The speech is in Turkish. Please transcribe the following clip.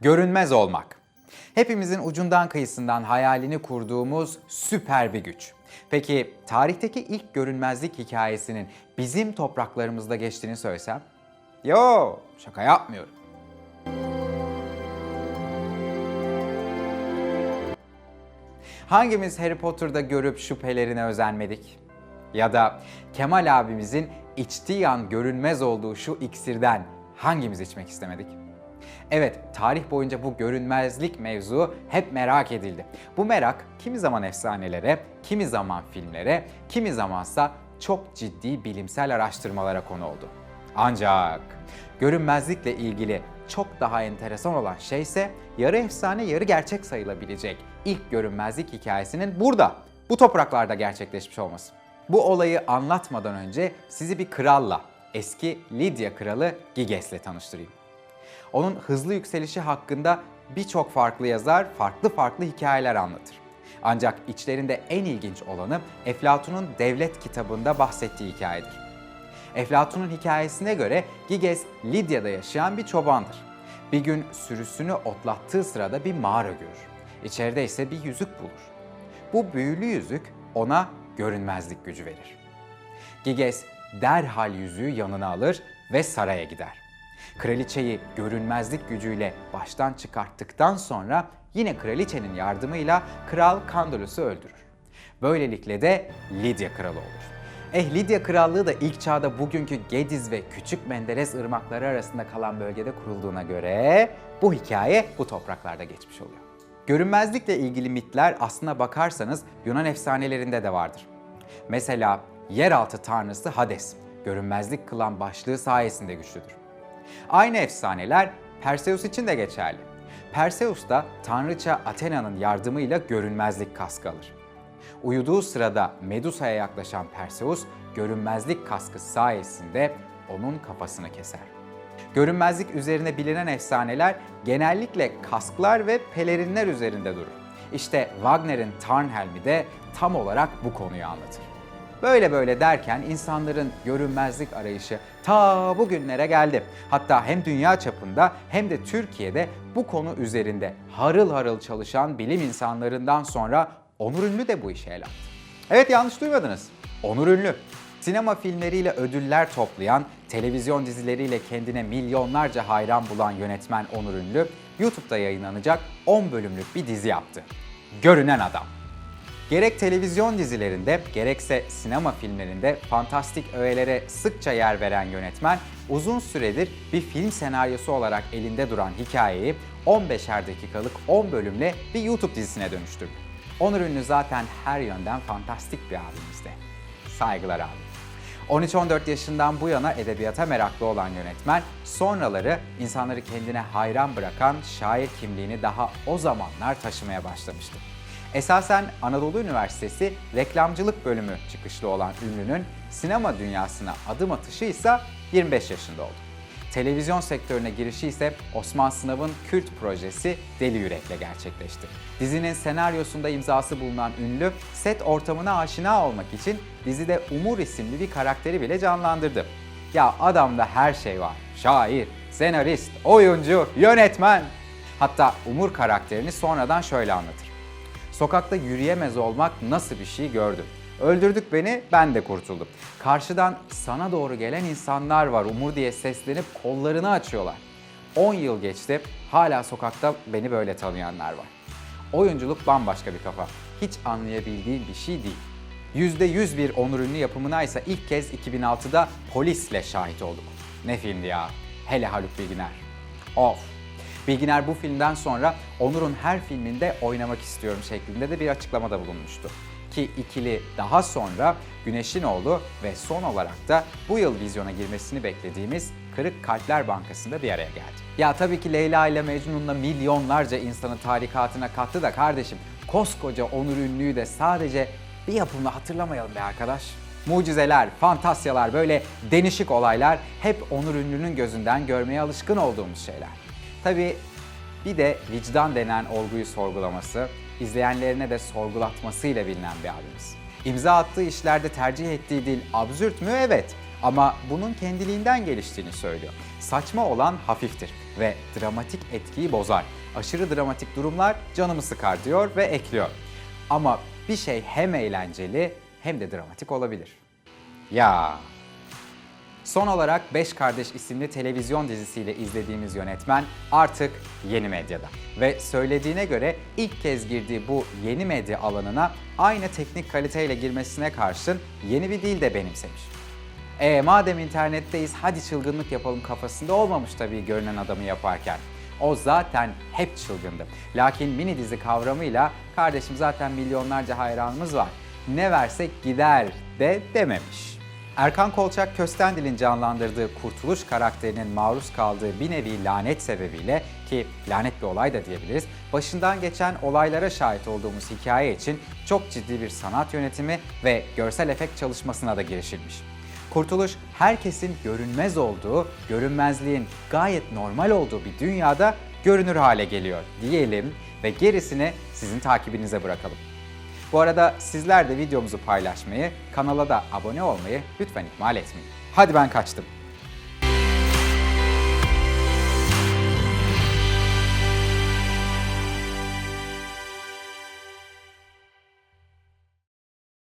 Görünmez olmak. Hepimizin ucundan kıyısından hayalini kurduğumuz süper bir güç. Peki tarihteki ilk görünmezlik hikayesinin bizim topraklarımızda geçtiğini söylesem? Yo, şaka yapmıyorum. Hangimiz Harry Potter'da görüp şüphelerine özenmedik? Ya da Kemal abimizin içtiği an görünmez olduğu şu iksirden hangimiz içmek istemedik? Evet, tarih boyunca bu görünmezlik mevzu hep merak edildi. Bu merak kimi zaman efsanelere, kimi zaman filmlere, kimi zamansa çok ciddi bilimsel araştırmalara konu oldu. Ancak görünmezlikle ilgili çok daha enteresan olan şey ise yarı efsane yarı gerçek sayılabilecek ilk görünmezlik hikayesinin burada, bu topraklarda gerçekleşmiş olması. Bu olayı anlatmadan önce sizi bir kralla, eski Lidya kralı Giges'le tanıştırayım. Onun hızlı yükselişi hakkında birçok farklı yazar farklı farklı hikayeler anlatır. Ancak içlerinde en ilginç olanı Eflatun'un Devlet kitabında bahsettiği hikayedir. Eflatun'un hikayesine göre Giges Lidya'da yaşayan bir çobandır. Bir gün sürüsünü otlattığı sırada bir mağara görür. İçeride ise bir yüzük bulur. Bu büyülü yüzük ona görünmezlik gücü verir. Giges derhal yüzüğü yanına alır ve saraya gider. Kraliçeyi görünmezlik gücüyle baştan çıkarttıktan sonra yine kraliçenin yardımıyla Kral Kandalus'u öldürür. Böylelikle de Lidya kralı olur. Eh Lidya krallığı da ilk çağda bugünkü Gediz ve Küçük Menderes ırmakları arasında kalan bölgede kurulduğuna göre bu hikaye bu topraklarda geçmiş oluyor. Görünmezlikle ilgili mitler aslına bakarsanız Yunan efsanelerinde de vardır. Mesela yeraltı tanrısı Hades, görünmezlik kılan başlığı sayesinde güçlüdür. Aynı efsaneler Perseus için de geçerli. Perseus da tanrıça Athena'nın yardımıyla görünmezlik kaskı alır. Uyuduğu sırada Medusa'ya yaklaşan Perseus, görünmezlik kaskı sayesinde onun kafasını keser. Görünmezlik üzerine bilinen efsaneler genellikle kasklar ve pelerinler üzerinde durur. İşte Wagner'in Tarnhelm'i de tam olarak bu konuyu anlatır. Böyle böyle derken insanların görünmezlik arayışı ta bugünlere geldi. Hatta hem dünya çapında hem de Türkiye'de bu konu üzerinde harıl harıl çalışan bilim insanlarından sonra Onur Ünlü de bu işe el attı. Evet yanlış duymadınız. Onur Ünlü. Sinema filmleriyle ödüller toplayan, televizyon dizileriyle kendine milyonlarca hayran bulan yönetmen Onur Ünlü, YouTube'da yayınlanacak 10 bölümlük bir dizi yaptı. Görünen Adam. Gerek televizyon dizilerinde gerekse sinema filmlerinde fantastik öğelere sıkça yer veren yönetmen uzun süredir bir film senaryosu olarak elinde duran hikayeyi 15'er dakikalık 10 bölümle bir YouTube dizisine dönüştürdü. Onur Ünlü zaten her yönden fantastik bir abimizde. Saygılar abi. 13-14 yaşından bu yana edebiyata meraklı olan yönetmen, sonraları insanları kendine hayran bırakan şair kimliğini daha o zamanlar taşımaya başlamıştı. Esasen Anadolu Üniversitesi reklamcılık bölümü çıkışlı olan ünlünün sinema dünyasına adım atışı ise 25 yaşında oldu. Televizyon sektörüne girişi ise Osman Sınav'ın kült projesi Deli Yürek'le gerçekleşti. Dizinin senaryosunda imzası bulunan ünlü, set ortamına aşina olmak için dizide Umur isimli bir karakteri bile canlandırdı. Ya adamda her şey var. Şair, senarist, oyuncu, yönetmen. Hatta Umur karakterini sonradan şöyle anlatır. Sokakta yürüyemez olmak nasıl bir şey gördüm. Öldürdük beni, ben de kurtuldum. Karşıdan sana doğru gelen insanlar var Umur diye seslenip kollarını açıyorlar. 10 yıl geçti, hala sokakta beni böyle tanıyanlar var. Oyunculuk bambaşka bir kafa. Hiç anlayabildiğim bir şey değil. %100 bir Onur Ünlü yapımına ise ilk kez 2006'da Polis'le şahit olduk. Ne filmdi ya? Hele Haluk Bilginer. Of! Bilginer bu filmden sonra Onur'un her filminde oynamak istiyorum şeklinde de bir açıklamada bulunmuştu. Ki ikili daha sonra Güneş'in oğlu ve son olarak da bu yıl vizyona girmesini beklediğimiz Kırık Kalpler Bankası'nda bir araya geldi. Ya tabii ki Leyla ile Mecnun'la milyonlarca insanı tarikatına kattı da kardeşim koskoca Onur Ünlü'yü de sadece bir yapımla hatırlamayalım be arkadaş. Mucizeler, fantasyalar, böyle denişik olaylar hep Onur Ünlü'nün gözünden görmeye alışkın olduğumuz şeyler. Tabii bir de vicdan denen olguyu sorgulaması, izleyenlerine de sorgulatmasıyla bilinen bir abimiz. İmza attığı işlerde tercih ettiği dil absürt mü? Evet. Ama bunun kendiliğinden geliştiğini söylüyor. Saçma olan hafiftir. ve dramatik etkiyi bozar. Aşırı dramatik durumlar canımı sıkar diyor ve ekliyor. Ama bir şey hem eğlenceli hem de dramatik olabilir. Ya Son olarak Beş Kardeş isimli televizyon dizisiyle izlediğimiz yönetmen artık yeni medyada. Ve söylediğine göre ilk kez girdiği bu yeni medya alanına aynı teknik kaliteyle girmesine karşın yeni bir dil de benimsemiş. E madem internetteyiz hadi çılgınlık yapalım kafasında olmamış tabii görünen adamı yaparken. O zaten hep çılgındı. Lakin mini dizi kavramıyla kardeşim zaten milyonlarca hayranımız var. Ne versek gider de dememiş. Erkan Kolçak Köstendil'in canlandırdığı Kurtuluş karakterinin maruz kaldığı bir nevi lanet sebebiyle ki lanet bir olay da diyebiliriz, başından geçen olaylara şahit olduğumuz hikaye için çok ciddi bir sanat yönetimi ve görsel efekt çalışmasına da girişilmiş. Kurtuluş herkesin görünmez olduğu, görünmezliğin gayet normal olduğu bir dünyada görünür hale geliyor diyelim ve gerisini sizin takibinize bırakalım. Bu arada sizler de videomuzu paylaşmayı, kanala da abone olmayı lütfen ihmal etmeyin. Hadi ben kaçtım.